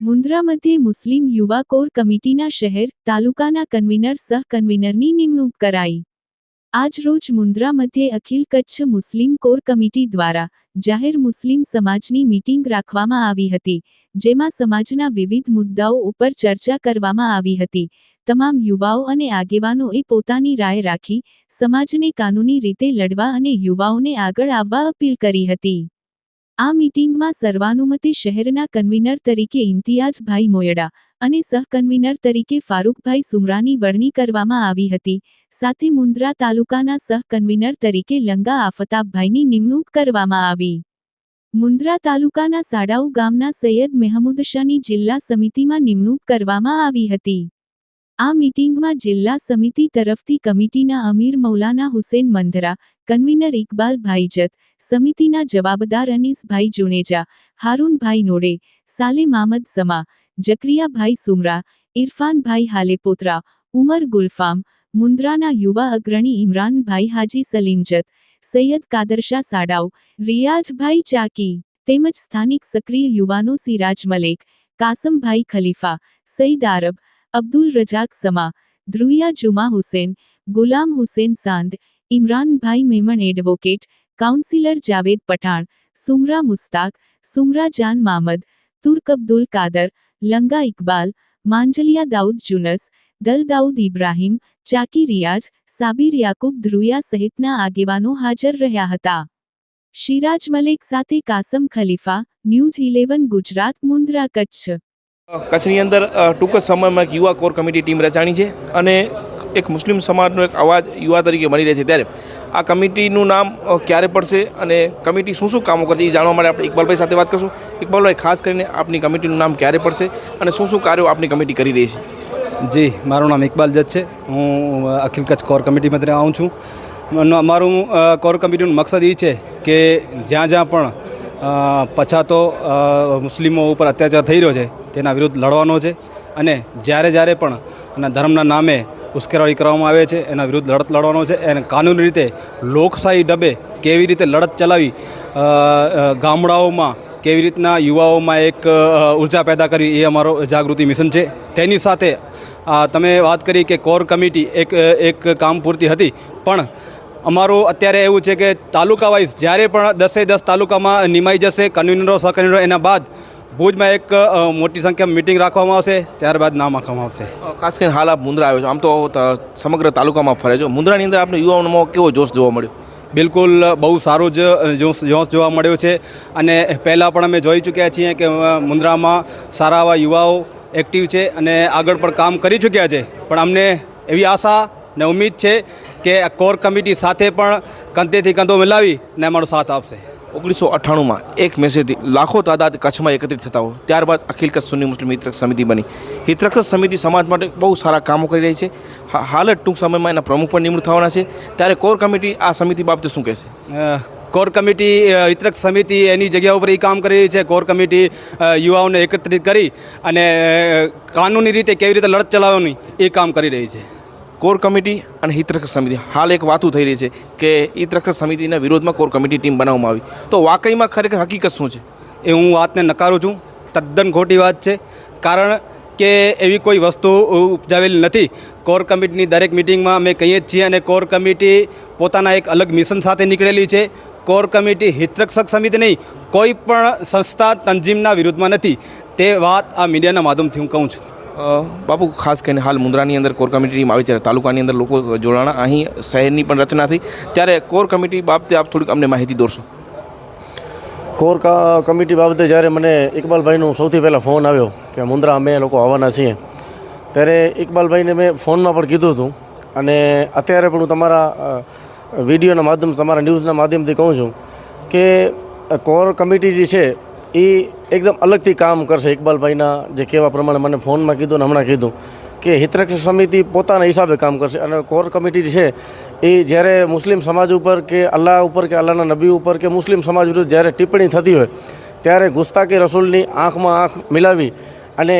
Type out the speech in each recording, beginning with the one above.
મુન્દ્રા મધ્યે મુસ્લિમ યુવા કોર કમિટીના શહેર તાલુકાના કન્વીનર સહ કન્વીનરની નિમણૂક કરાઈ. આજરોજ મુન્દ્રા મધ્યે અખિલ કચ્છ મુસ્લિમ કોર કમિટી દ્વારા જાહેર મુસ્લિમ સમાજની મીટિંગ રાખવામાં આવી હતી, જેમાં સમાજના વિવિધ મુદ્દાઓ ઉપર ચર્ચા કરવામાં આવી હતી. તમામ યુવાઓ અને આગેવાનોએ પોતાની રાય રાખી, સમાજને કાનૂની રીતે લડવા અને યુવાઓને આગળ આવવા અપીલ કરી હતી. આ મીટિંગમાં સર્વાનુમતે શહેરના કન્વીનર તરીકે ઇમ્તિયાઝભાઈ મોયડા અને સહકન્વીનર તરીકે ફારૂકભાઈ સુમરાની વરણી કરવામાં આવી હતી, સાથે મુન્દ્રા તાલુકાના સહકન્વીનર તરીકે લંગા આફતાબભાઈની નિમણૂક કરવામાં આવી. મુન્દ્રા તાલુકાના સાડાઉ ગામના સૈયદ મેહમૂદશાની જિલ્લા સમિતિમાં નિમણૂક કરવામાં આવી હતી. આ મીટિંગમાં જિલ્લા સમિતિ તરફથી કમિટીના અમીર મૌલાના હુસેન મંધરા, કન્વીનર ઇકબાલ ભાઈજત, સમિતિના જવાબદાર અનીસભાઈ જુનેજા, હારૂનભાઈ નોડે સાલે મામદ સમા, જકરિયાભાઈ સુમરા, ઇરફાનભાઈ હાલેપોત્રા, ઉમર ગુલફામ, મુન્દ્રાના યુવા અગ્રણી ઇમરાનભાઈ હાજી સલીમજત, સૈયદ કાદરશા સાડાઉ રિયાઝભાઈ ચાકી, તેમજ સ્થાનિક સક્રિય યુવાનો સિરાજ મલેક, કાસમભાઈ ખલીફા, સઈદ આરબ અબ્દુલ રજાક સમા, ધ્રુવિયા જુમા હુસેન, ગુલામ હુસેન સાંદ, ઇમરાનભાઈ મેમણ એડવોકેટ, કાઉન્સિલર જાવેદ પઠાણ, સુમરા મુસ્તાક, સુમરા જાન મામદ, તુર્ક અબ્દુલ કાદર, લંગા ઇકબાલ, માંજલિયા દાઉદ જુનસ, દલ દાઉદ ઇબ્રાહીમ, ચાકી રિયાઝ, સાબિર યાકુબ ધ્રુવિયા સહિતના આગેવાનો હાજર રહ્યા હતા. શિરાજ મલેક સાથે કાસમ ખલીફા, ન્યૂઝ ઇલેવન ગુજરાત, મુન્દ્રા કચ્છ. કચ્છની અંદર ટૂંક જ સમયમાં એક યુવા કોર કમિટી ટીમ રચાણી છે અને એક મુસ્લિમ સમાજનો એક અવાજ યુવા તરીકે મળી રહે છે. ત્યારે આ કમિટીનું નામ ક્યારે પડશે અને કમિટી શું શું કામો કરશે એ જાણવા માટે આપણે ઇકબાલભાઈ સાથે વાત કરશું. ઇકબાલભાઈ, ખાસ કરીને આપની કમિટીનું નામ ક્યારે પડશે અને શું શું કાર્યો આપની કમિટી કરી રહી છે? જી, મારું નામ ઇકબાલ જજ છે. હું અખિલ કચ્છ કોર કમિટીમાંથી આવું છું. અમારું મારું કોર કમિટીનું મકસદ એ છે કે જ્યાં જ્યાં પણ પછાતો મુસ્લિમો ઉપર અત્યાચાર થઈ રહ્યો છે તેના વિરુદ્ધ લડવાનો છે અને જ્યારે જ્યારે પણ એના ધર્મના નામે ઉશ્કેરવાળી કરવામાં આવે છે, એના વિરુદ્ધ લડત લડવાનો છે અને કાનૂની રીતે લોકશાહી ડબે કેવી રીતે લડત ચલાવી ગામડાઓમાં કેવી રીતના યુવાઓમાં એક ઊર્જા પેદા કરવી એ અમારો જાગૃતિ મિશન છે. તેની સાથે તમે વાત કરી કે કોર કમિટી એક એક કામ પૂરતી હતી, પણ અમારું અત્યારે એવું છે કે તાલુકા વાઇઝ જ્યારે પણ દસે દસ તાલુકામાં નિમાઈ જશે, કન્વીનરો, સહકન્વીનરો એના બાદ ભુજમાં એક મોટી સંખ્યામાં મિટિંગ રાખવામાં આવશે ત્યારબાદ નામ આપવામાં આવશે. ખાસ કરીને હાલ આપ મુંદ્રા આવ્યો છો. આમ તો સમગ્ર તાલુકામાં ફરે છો. મુન્દ્રાની અંદર આપણે યુવાનોમાં કેવો જોશ જોવા મળ્યો? બિલકુલ બહુ સારું જ જોશ જોશ જોવા મળ્યો છે. અને પહેલાં પણ અમે જોઈ ચૂક્યા છીએ કે મુંદ્રામાં મુન્દ્રામાં સારા એવા યુવાઓ એક્ટિવ છે અને આગળ પણ કામ કરી ચૂક્યા છે. પણ અમને એવી આશા ને ઉમ્મીદ છે કે કોર કમિટી સાથે પણ કંધેથી કંધો મિલાવી ને અમારો સાથ આપશે. ઓગણીસો અઠ્ઠાણુંમાં એક મેસેજથી લાખો તાદાદ કચ્છમાં એકત્રિત થતા હોય. ત્યારબાદ અખિલ કચ્છ સુન્ની મુસ્લિમ હિતરક્ષ સમિતિ બની. હિતરક્ષ સમિતિ સમાજ માટે બહુ સારા કામો કરી રહી છે. હાલ જ ટૂંક સમયમાં એના પ્રમુખ પણ નિમણૂક થવાના છે. ત્યારે કોર કમિટી આ સમિતિ બાબતે શું કહેશે? કોર કમિટી અ, સમિતિ એની જગ્યા ઉપર એ કામ કરી રહી છે. કોર કમિટી યુવાઓને એકત્રિત કરી અને કાનૂની રીતે કેવી રીતે લડત ચલાવવાની એ કામ કરી રહી છે. કોર કમિટી અને હિતરક્ષક સમિતિ. હાલ એક વાતું થઈ રહી છે કે હિતરક્ષક સમિતિના વિરોધમાં કોર કમિટી ટીમ બનાવવામાં આવી. તો વાકઈમાં ખરેખર હકીકત શું છે? એ હું વાતને નકારું છું. તદ્દન ખોટી વાત છે. કારણ કે એવી કોઈ વસ્તુ ઉપજાવેલી નથી. કોર કમિટીની દરેક મિટિંગમાં અમે કહીએ જ છીએ અને કોર કમિટી પોતાના એક અલગ મિશન સાથે નીકળેલી છે. કોર કમિટી હિતરક્ષક સમિતિ નહીં, કોઈ પણ સંસ્થા તંજીમના વિરુદ્ધમાં નથી. તે વાત આ મીડિયાના માધ્યમથી હું કહું છું. બાપુ, ખાસ કરીને હાલ મુન્દ્રાની અંદર કોર કમિટી આવી છે તાલુકાની અંદર લોકો જોડાણા, અહીં શહેરની પણ રચના થઈ. ત્યારે કોર કમિટી બાબતે આપ થોડીક અમને માહિતી દોરશો. કોર કમિટી બાબતે જ્યારે મને ઇકબાલભાઈનો સૌથી પહેલાં ફોન આવ્યો કે મુન્દ્રા અમે લોકો આવવાના છીએ, ત્યારે ઇકબાલભાઈને મેં ફોનમાં પણ કીધું હતું. અને અત્યારે પણ હું તમારા વિડીયોના માધ્યમ, તમારા ન્યૂઝના માધ્યમથી કહું છું કે કોર કમિટી જે છે એ એકદમ અલગથી કામ કરશે ઇકબાલભાઈના જે કહેવા પ્રમાણે મને ફોનમાં કીધું ને હમણાં કીધું કે હિતરક્ષક સમિતિ પોતાના હિસાબે કામ કરશે અને કોર કમિટી છે એ જ્યારે મુસ્લિમ સમાજ ઉપર કે અલ્લાહ ઉપર કે અલ્લાહના નબી ઉપર કે મુસ્લિમ સમાજ વિરુદ્ધ જ્યારે ટિપ્પણી થતી હોય, ત્યારે ગુસ્તાકી રસૂલની આંખમાં આંખ મિલાવી અને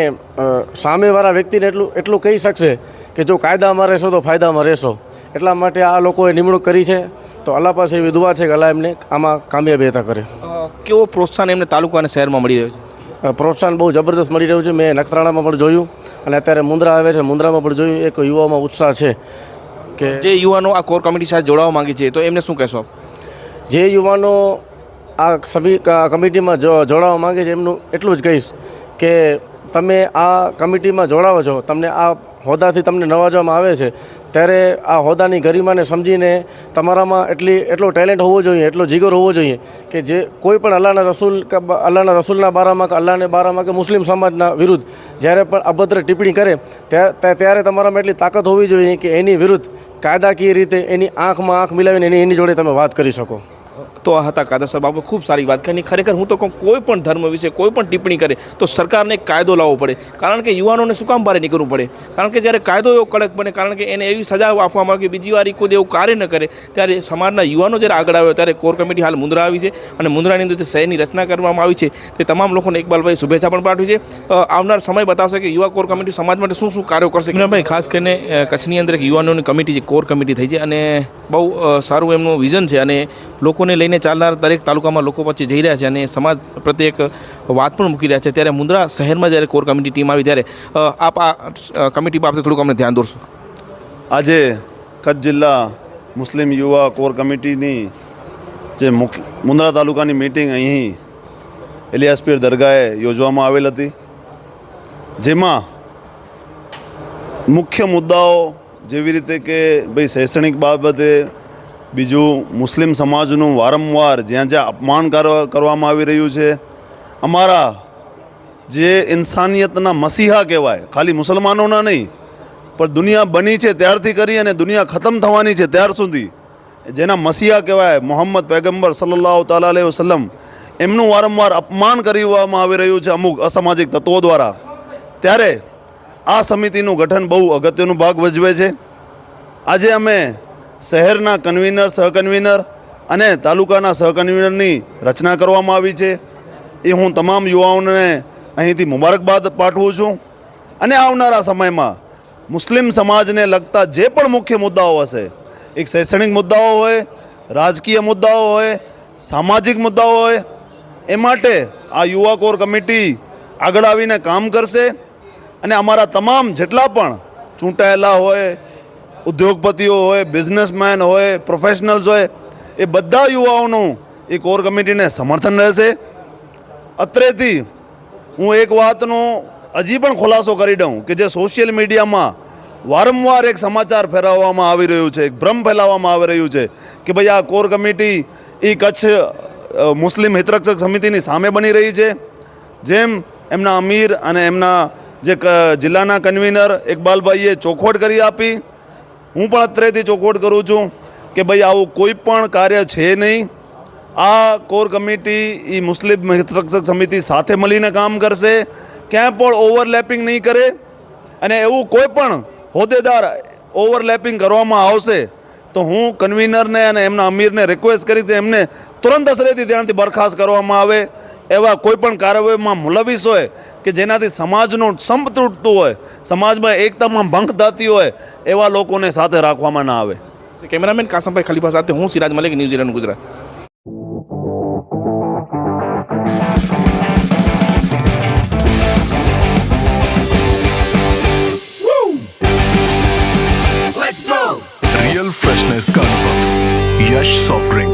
સામેવાળા વ્યક્તિને એટલું એટલું કહી શકશે કે જો કાયદામાં રહેશો તો ફાયદામાં રહેશો. એટલા માટે આ લોકોએ નિમણૂક કરી છે. તો અલ્લાહ પાસે એવી દુઆ છે કે અલ્લાહ એમને આમાં કામયાબી હતા કરે કેવો પ્રોત્સાહન એમને તાલુકા અને શહેરમાં મળી રહ્યો છે? પ્રોત્સાહન બહુ જબરદસ્ત મળી રહ્યું છે. મેં નખત્રાણામાં પણ જોયું અને અત્યારે મુંદ્રા આવે છે. મુંદ્રામાં પણ જોયું. એક યુવાઓમાં ઉત્સાહ છે કે જે યુવાનો આ કોર કમિટી સાથે જોડાવા માંગે છે તો એમને શું કહેશો જે યુવાનો આ સભી કમિટીમાં જો જોડાવા માંગે છે એમનું એટલું જ કહીશ કે તમે આ કમિટીમાં જોડાવો છો, તમને આ હોદ્દાથી તમને નવાજવામાં આવે છે, ત્યારે આ હોદ્દાની ગરિમાને સમજીને તમારામાં એટલી, એટલો ટેલેન્ટ હોવો જોઈએ, એટલો જીગર હોવો જોઈએ કે જે કોઈ પણ અલ્લાહના રસૂલ કે અલ્લાહના રસૂલના બારામાં કે અલ્લાહને બારામાં કે મુસ્લિમ સમાજના વિરુદ્ધ જ્યારે પણ અભદ્ર ટિપ્પણી કરે ત્યારે તમારામાં એટલી તાકાત હોવી જોઈએ કે એની વિરુદ્ધ કાયદાકીય રીતે એની આંખમાં આંખ મિલાવીને એની એની જોડે તમે વાત કરી શકો. તો આ હતા કાદર સાહેબ. આપણે ખૂબ સારી વાત કરી. ખરેખર હું તો કહું કોઈ પણ ધર્મ વિશે કોઈ પણ ટિપ્પણી કરે તો સરકારને કાયદો લાવવો પડે. કારણ કે યુવાનોને શું કામ ભારે નીકળવું પડે? કારણ કે જ્યારે કાયદો એવો કડક બને કારણ કે એને એવી સજા આપવામાં આવે કે બીજી વાર કોઈ એવું કાર્ય ન કરે ત્યારે સમાજના યુવાનો જ્યારે આગળ આવ્યો ત્યારે કોર કમિટી હાલ મુંદ્રા આવી છે અને મુંદ્રાની અંદર જે શહેરની રચના કરવામાં આવી છે તે તમામ લોકોને ઇકબાલભાઈ શુભેચ્છા પણ પાઠવી છે. આવનાર સમય બતાવશે કે યુવા કોર કમિટી સમાજ માટે શું શું કાર્યો કરશે ભાઈ ખાસ કરીને કચ્છની અંદર એક યુવાનોની કમિટી જે કોર કમિટી થઈ છે અને બહુ સારું એમનું વિઝન છે અને લોકોને લઈને ચાલનાર દરેક તાલુકામાં લોકો વચ્ચે જઈ રહ્યા છે અને સમાજ પ્રત્યે એક વાત પણ મૂકી રહ્યા છે. ત્યારે મુંદ્રા શહેરમાં જ્યારે કોર કમિટી ટીમ આવી ત્યારે આપ આ કમિટી બાબતે થોડુંક અમને ધ્યાન દોરશો. આજે કચ્છ જિલ્લા મુસ્લિમ યુવા કોર કમિટીની જે મુન્દ્રા તાલુકાની મિટિંગ અહીં એલિયાસપીર દરગાહે યોજવામાં આવેલ હતી. જેમાં મુખ્ય મુદ્દાઓ જેવી રીતે કે ભાઈ શૈક્ષણિક બાબતે બીજું મુસ્લિમ સમાજનું વારંવાર જ્યાં જ્યાં અપમાન કર- કરવામાં આવી રહ્યું છે, અમારા જે ઇન્સાનિયતના મસીહા કહેવાય, ખાલી મુસલમાનોના નહીં, પણ દુનિયા બની છે ત્યારથી કરી અને દુનિયા ખતમ થવાની છે ત્યાર સુધી. જેના મસીહા કહેવાય મોહમ્મદ પૈગંબર સલ્લાહ તાલા અલૈહિ વસલમ એમનું વારંવાર અપમાન કરવામાં આવી રહ્યું છે અમુક અસામાજિક તત્વો દ્વારા. ત્યારે આ સમિતિનું ગઠન બહુ અગત્યનું ભાગ ભજવે છે. આજે અમે શહેરના કન્વીનર સહકન્વીનર અને તાલુકાના સહકન્વીનરની રચના કરવામાં આવી છે. એ હું તમામ યુવાઓને અહીંથી મુબારકબાદ પાઠવું છું. અને આવનારા સમયમાં મુસ્લિમ સમાજને લગતા જે પણ મુખ્ય મુદ્દાઓ હશે, એક શૈક્ષણિક મુદ્દાઓ હોય, રાજકીય મુદ્દાઓ હોય, સામાજિક મુદ્દાઓ હોય, એ માટે આ યુવા કોર કમિટી આગળ આવીને કામ કરશે. અને અમારા તમામ જેટલા પણ ચૂંટાયેલા હોય ઉદ્યોગપતિઓ હોય બિઝનેસમેન હોય પ્રોફેશનલ્સ હોય, એ બધા યુવાઓનું એ કોર કમિટીને સમર્થન રહેશે. અત્રેથી હું એક વાતનો હજી પણ ખુલાસો કરી દઉં કે જે સોશિયલ મીડિયામાં વારંવાર એક સમાચાર ફેરવવામાં આવી રહ્યું છે, એક ભ્રમ ફેલાવવામાં આવી રહ્યું છે કે ભાઈ આ કોર કમિટી એ કચ્છ મુસ્લિમ હિતરક્ષક સમિતિની સામે બની રહી છે. જેમ એમના અમીર અને એમના જે જિલ્લાના કન્વીનર ઇકબાલભાઈએ ચોખવટ કરી આપી હું પણ અત્રેથી ચોખવટ કરું છું કે ભાઈ, આવું કોઈ પણ કાર્ય છે નહીં. આ કોર કમિટી એ મુસ્લિમ હિતરક્ષક સમિતિ સાથે મળીને કામ કરશે. ક્યાંય પણ ઓવરલેપિંગ નહીં કરે અને એવું કોઈ પણ હોદ્દેદાર ઓવરલેપિંગ કરવામાં આવશે, તો હું કન્વીનરને અને એમના અમીરને રિક્વેસ્ટ કરીશ એમને તુરંત અસરેથી ત્યાંથી બરખાસ્ત કરવામાં આવે. એવા કોઈ પણ કાર્યવાહીમાં મુલવિસ હોય કે જેનાથી સમાજનું સંપ તૂટતું હોય સમાજમાં એકતામાં ભંગ થતી હોય એવા લોકોને સાથે રાખવામાં ના આવે કેમેરામેન કાસમભાઈ ખલીફા સાથે હું Siraj Malik New Zealand Gujarat real freshness का अनुभव यश सॉफ्ट ड्रिंक्स